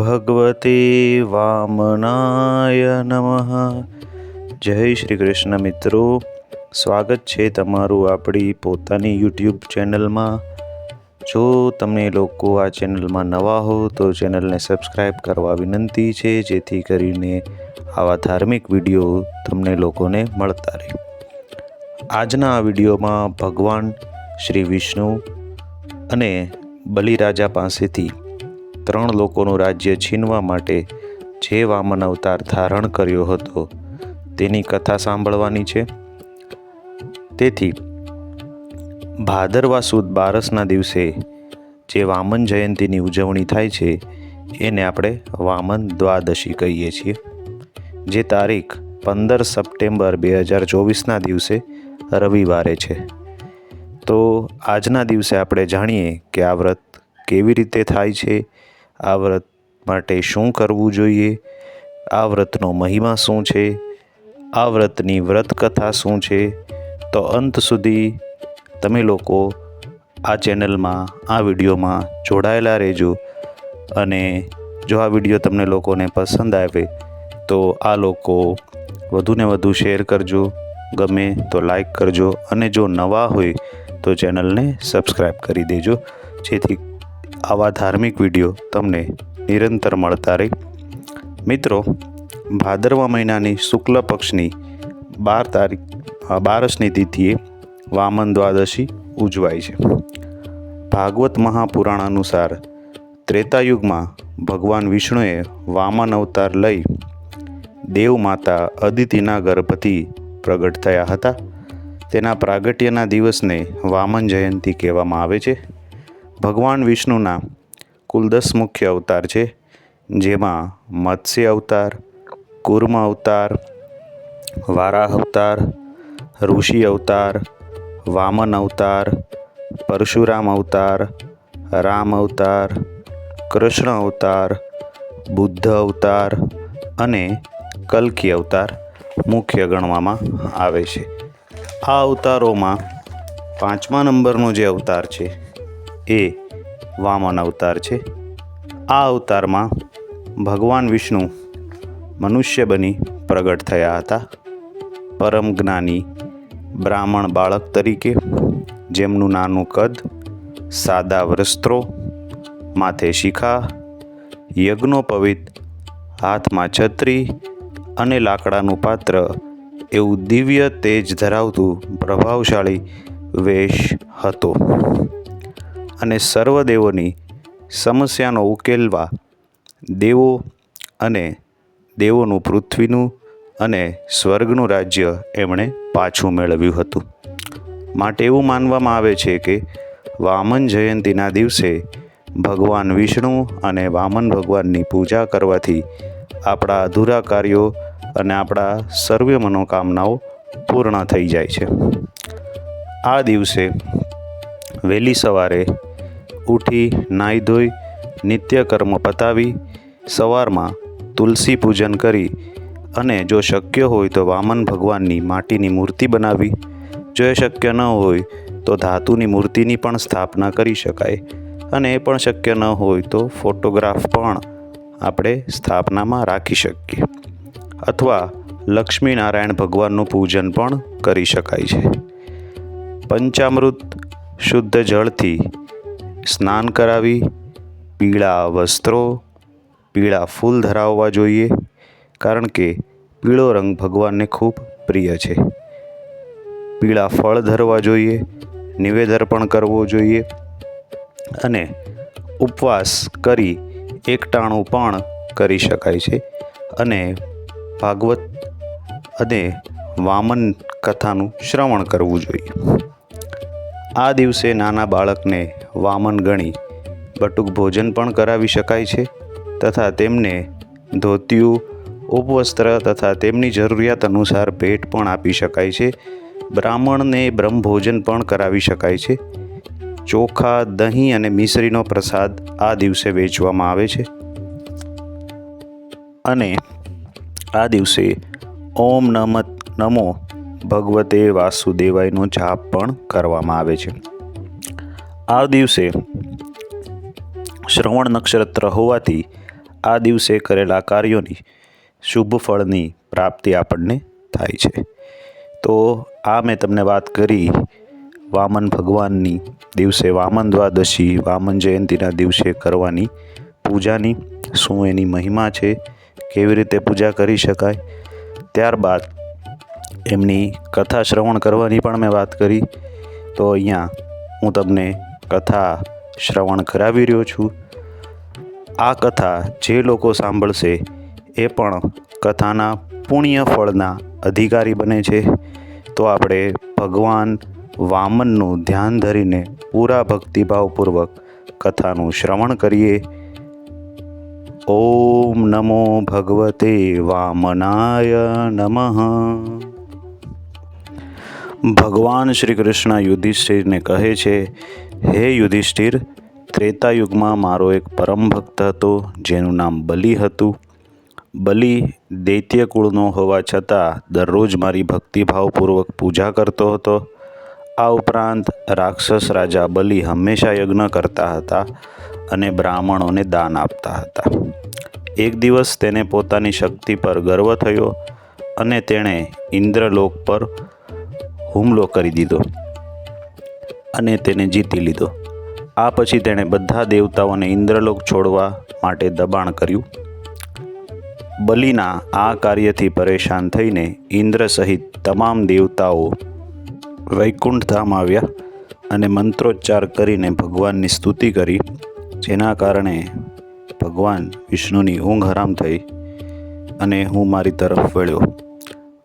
ભગવતે વામનાય નમઃ જય શ્રી કૃષ્ણ મિત્રો સ્વાગત છે તમારું આપણી પોતાની યુટ્યુબ ચેનલમાં જો તમે લોકો આ ચેનલમાં નવા હો તો ચેનલને સબસ્ક્રાઈબ કરવા વિનંતી છે જેથી કરીને આવા ધાર્મિક વીડિયો તમને લોકોને મળતા રહે આજના આ વિડીયોમાં ભગવાન શ્રી વિષ્ણુ અને બલિરાજા પાસેથી ત્રણ લોકોનું રાજ્ય છીનવા માટે જે વામન અવતાર ધારણ કર્યો હતો, તેની કથા સાંભળવાની છે? તેથી ભાદરવા સુદ બારસના દિવસે જે વામન જયંતીની ઉજવણી થાય છે, એને આપણે વામન દ્વાદશી કહીએ છીએ. જે તારીખ પંદર સપ્ટેમ્બર બે હજાર ચોવીસના દિવસે રવિવારે છે. તો આજના દિવસે આપણે જાણીએ કે આ વ્રત કેવી રીતે થાય છે આ વ્રત માટે શું કરવું જોઈએ? આ વ્રતનો મહિમા શું છે? આ વ્રતની વ્રત કથા શું છે? તો અંત સુધી તમે લોકો આ ચેનલમાં આ વિડીયોમાં જોડાયેલા રહેજો અને જો આ વીડિયો તમને લોકોને પસંદ આવે તો આ લોકો વધુને વધુ શેર કરજો, ગમે તો લાઈક કરજો અને જો નવા હોય તો ચેનલને સબસ્ક્રાઈબ કરી દેજો, જેથી આવા ધાર્મિક વીડિયો તમને નિરંતર મળતા રહે. મિત્રો, ભાદરવા મહિનાની શુક્લ પક્ષની બાર તારીખ બારસની તિથિએ વામન દ્વાદશી ઉજવાય છે. ભાગવત મહાપુરાણ અનુસાર ત્રેતાયુગમાં ભગવાન વિષ્ણુએ વામન અવતાર લઈ દેવ માતા અદિતિના ગર્ભથી પ્રગટ થયા હતા. તેના પ્રાગટ્યના દિવસને વામન જયંતી કહેવામાં આવે છે. ભગવાન વિષ્ણુના કુલ દસ મુખ્ય અવતાર છે, જેમાં મત્સ્ય અવતાર, કુર્મ અવતાર, વારાહ અવતાર, ઋષિ અવતાર, વામન અવતાર, પરશુરામ અવતાર, રામ અવતાર, કૃષ્ણ અવતાર, બુદ્ધ અવતાર અને કલ્કી અવતાર મુખ્ય ગણવામાં આવે છે. આ અવતારોમાં પાંચમા નંબરનો જે અવતાર છે એ વામન અવતાર છે. આ અવતારમાં ભગવાન વિષ્ણુ મનુષ્ય બની પ્રગટ થયા હતા. પરમ જ્ઞાની બ્રાહ્મણ બાળક તરીકે જેમનું નાનું કદ સાદા વસ્ત્રો, માથે શિખા યજ્ઞોપવિત હાથમાં છત્રી અને લાકડાનું પાત્ર એવું દિવ્ય તેજ ધરાવતું પ્રભાવશાળી વેશ હતો. અને સર્વદેવોની સમસ્યાનો ઉકેલવા દેવો અને દેવોનું પૃથ્વીનું અને સ્વર્ગનું રાજ્ય એમણે પાછું મેળવ્યું હતું. માટે એવું માનવામાં આવે છે કે વામન જયંતીના દિવસે ભગવાન વિષ્ણુ અને વામન ભગવાનની પૂજા કરવાથી આપણા અધૂરા કાર્યો અને આપણા સર્વે મનોકામનાઓ પૂર્ણ થઈ જાય છે. આ દિવસે વહેલી સવારે ઉઠી નાહી ધોઈ નિત્યકર્મ પતાવી, સવારમાં તુલસી પૂજન કરી અને જો શક્ય હોય તો વામન ભગવાનની માટીની મૂર્તિ બનાવી. જો એ શક્ય ન હોય તો ધાતુની મૂર્તિની પણ સ્થાપના કરી શકાય અને એ પણ શક્ય ન હોય તો ફોટોગ્રાફ પણ આપણે સ્થાપનામાં રાખી શકીએ અથવા લક્ષ્મીનારાયણ ભગવાનનું પૂજન પણ કરી શકાય છે. પંચામૃત શુદ્ધ જળથી સ્નાન કરાવી, પીળા વસ્ત્રો, પીળા ફૂલ ધરાવવા જોઈએ, કારણ કે પીળો રંગ ભગવાનને ખૂબ પ્રિય છે. પીળા ફળ ધરવા જોઈએ નિવેદર પણ કરવો જોઈએ અને ઉપવાસ કરી એકટાણું પણ કરી શકાય છે. અને ભાગવત અને વામન કથાનું શ્રવણ કરવું જોઈએ. આ દિવસે નાના બાળકને વામન ગણી. બટુક ભોજન પણ કરાવી શકાય છે તથા તેમને ધોતિયું, ઉપવસ્ત્ર તથા તેમની જરૂરિયાત અનુસાર ભેટ પણ આપી શકાય છે. બ્રાહ્મણને બ્રહ્મભોજન પણ કરાવી શકાય છે. ચોખા, દહીં અને મિશ્રીનો પ્રસાદ આ દિવસે વેચવામાં આવે છે. અને આ દિવસે ઓમ નમત નમો ભગવતે વાસુદેવાયનો જાપ પણ કરવામાં આવે છે. આ દિવસે શ્રવણ નક્ષત્ર હોવાથી આ દિવસે કરેલા કાર્યોની શુભ ફળની પ્રાપ્તિ આપણને થાય છે. તો આ મેં તમને વાત કરી વામન ભગવાનની દિવસે વામન દ્વાદશી, વામન જયંતીના દિવસે કરવાની પૂજાની શું એની મહિમા છે, કેવી રીતે પૂજા કરી શકાય, ત્યારબાદ એમની કથા શ્રવણ કરવાની પણ મેં વાત કરી. તો અહીંયા હું તમને કથા શ્રવણ કરાવી રહ્યો છું. આ કથા જે લોકો સાંભળશે એ પણ કથાના પુણ્ય ફળના અધિકારી બને છે. તો આપણે ભગવાન વામનનું ધ્યાન ધરીને પૂરા ભક્તિભાવપૂર્વક કથાનું શ્રવણ કરીએ. ઓમ નમો ભગવતે વામનાય નમઃ. ભગવાન શ્રી કૃષ્ણ યુધિષ્ઠિરને કહે છે હે યુધિષ્ઠિર, ત્રેતાયુગમાં મારો એક પરમ ભક્ત હતો, જેનું નામ બલિ હતું. બલિ દૈત્ય કુળનો હોવા છતાં દરરોજ મારી ભક્તિભાવપૂર્વક પૂજા કરતો હતો. આ ઉપરાંત રાક્ષસ રાજા બલિ હંમેશા યજ્ઞ કરતા હતા અને બ્રાહ્મણોને દાન આપતા હતા. એક દિવસ તેને પોતાની શક્તિ પર ગર્વ થયો અને તેણે ઇન્દ્રલોક પર હુમલો કરી દીધો. અને તેને જીતી લીધો. આ પછી તેણે બધા દેવતાઓને ઇન્દ્રલોક છોડવા માટે દબાણ કર્યું. બલિના આ કાર્યથી પરેશાન થઈને ઇન્દ્ર સહિત તમામ દેવતાઓ વૈકુંઠધામ આવ્યા અને મંત્રોચ્ચાર કરીને ભગવાનની સ્તુતિ કરી, જેના કારણે ભગવાન વિષ્ણુની ઊંઘ હરામ થઈ અને હું મારી તરફ વળ્યો.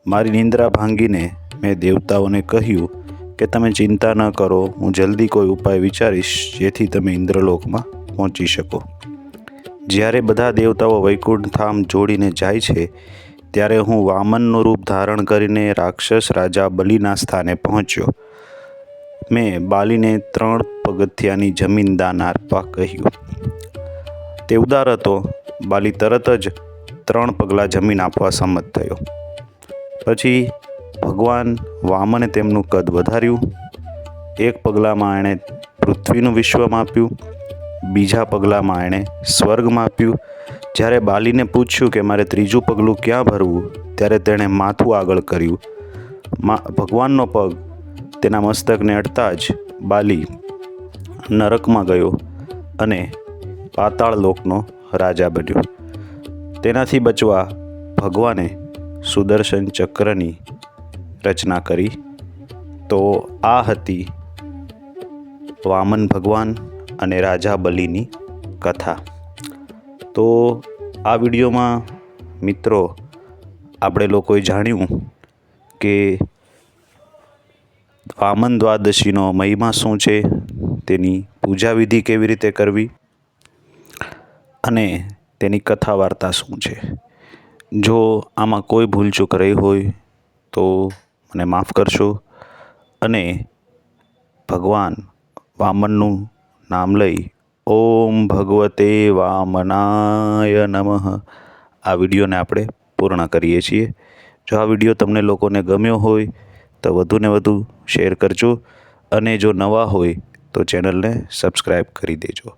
મારી નિંદ્રા ભાંગીને મેં દેવતાઓને કહ્યું કે તમે ચિંતા ન કરો, હું જલ્દી કોઈ ઉપાય વિચારીશ જેથી તમે ઇન્દ્રલોકમાં પહોંચી શકો. જ્યારે બધા દેવતાઓ વૈકુંઠ ધામ જોડીને જાય છે, ત્યારે હું વામનનું રૂપ ધારણ કરીને રાક્ષસ રાજા બલિના સ્થાને પહોંચ્યો. મેં બાલીને ત્રણ પગથિયાની જમીન દાન આપવા કહ્યું. તે ઉદાર હતો. બાલી તરત જ ત્રણ પગલાં જમીન આપવા સંમત થયો. પછી ભગવાન વામને તેમનું કદ વધાર્યું. એક પગલામાં એણે પૃથ્વીનું વિશ્વ માપ્યું. બીજા પગલામાં એણે સ્વર્ગ માપ્યું. જ્યારે બાલીને પૂછ્યું કે મારે ત્રીજું પગલું ક્યાં ભરવું, ત્યારે તેણે માથું આગળ કર્યું. મા, ભગવાનનો પગ તેના મસ્તકને અડતા જ બાલી નરકમાં ગયો અને પાતાળ લોકનો રાજા બન્યો. તેનાથી બચવા ભગવાને સુદર્શન ચક્રની રચના કરી તો આ હતી વામન ભગવાન અને રાજા બલિની કથા. તો આ વિડીયોમાં મિત્રો આપણે લોકોએ જાણ્યું કે વામન દ્વાદશીનો મહિમા શું છે, તેની પૂજા વિધિ કેવી રીતે કરવી અને તેની કથા વાર્તા શું છે. જો આમાં કોઈ ભૂલચૂક રહી હોય તો મને માફ કરશો અને ભગવાન વામનનું નામ લઈ ઓમ ભગવતે વામનાય નમઃ આ વિડીયોને આપણે પૂર્ણ કરીએ છીએ. જો આ વીડિયો તમને લોકોને ગમ્યો હોય તો વધુને વધુ શેર કરજો અને જો નવા હોય તો ચેનલને સબસ્ક્રાઈબ કરી દેજો.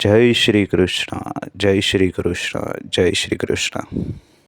જય શ્રી કૃષ્ણ, જય શ્રી કૃષ્ણ, જય શ્રી કૃષ્ણ.